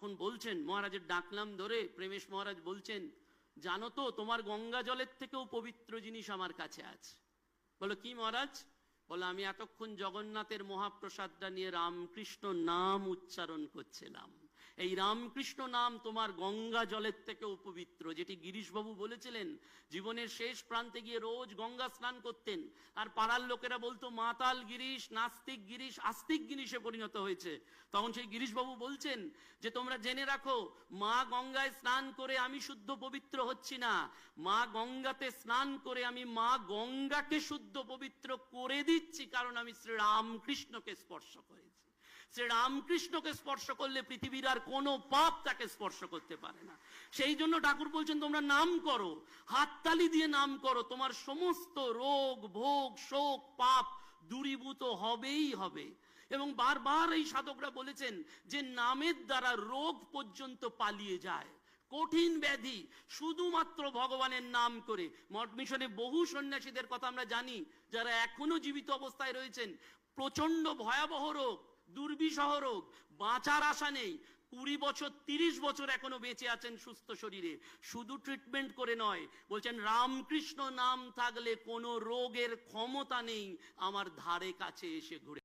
তখন বলছেন, মহারাজের ডাকলাম ধরে প্রেমেশ মহারাজ বলছেন, জানো তো, তোমার গঙ্গা জলের থেকেও পবিত্র জিনিস আমার কাছে আছে। বলো, কি মহারাজ? বলো, আমি এতক্ষণ জগন্নাথের মহাপ্রসাদটা নিয়ে রামকৃষ্ণ নাম উচ্চারণ করছিলাম। এই রামকৃষ্ণ নাম তোমার গঙ্গা জলের থেকেও পবিত্র যেটি গিরিশবাবু বলেছিলেন, জীবনের শেষ প্রান্তে গিয়ে রোজ গঙ্গা স্নান করতেন। আর পাড়ার লোকেরা বলতো, মাতাল গিরিশ, নাস্তিক গিরিশ, আস্তিক গিরিশে পরিণত হয়েছে। তখন সেই গিরিশবাবু বলছেন যে, তোমরা জেনে রাখো, মা গঙ্গায় স্নান করে আমি শুদ্ধ পবিত্র হচ্ছি না। মা গঙ্গাতে স্নান করে আমি মা গঙ্গাকে শুদ্ধ পবিত্র করে দিচ্ছি, কারণ আমি শ্রী রামকৃষ্ণকে স্পর্শ করেছি। শ্রী রামকৃষ্ণকে স্পর্শ করলে পৃথিবীর আর কোনো পাপ তাকে স্পর্শ করতে পারে না। সেই জন্য ঠাকুর বলছেন, তোমরা নাম করো, হাততালি দিয়ে নাম করো, তোমার সমস্ত রোগ, ভোগ, শোক, পাপ দূরীভূত হবেই হবে। এবং বারবার এই সাধকরা বলেছেন যে নামের দ্বারা রোগ পর্যন্ত পালিয়ে যায়। কঠিন ব্যাধি, শুধুমাত্র ভগবানের নাম করে। মঠ মিশনে বহু সন্ন্যাসীদের কথা আমরা জানি, যারা এখনও জীবিত অবস্থায় রয়েছেন। প্রচণ্ড ভয়াবহ রোগ দুর্বিষহ রোগ বাঁচার আশা নেই। কুড়ি বছর, তিরিশ বছর এখনও বেঁচে আছেন সুস্থ শরীরে। শুধু ট্রিটমেন্ট করে নয়, বলছেন, রামকৃষ্ণ নাম থাকলে কোনো রোগের ক্ষমতা নেই, আমার ধারে কাছে এসে ঘুরে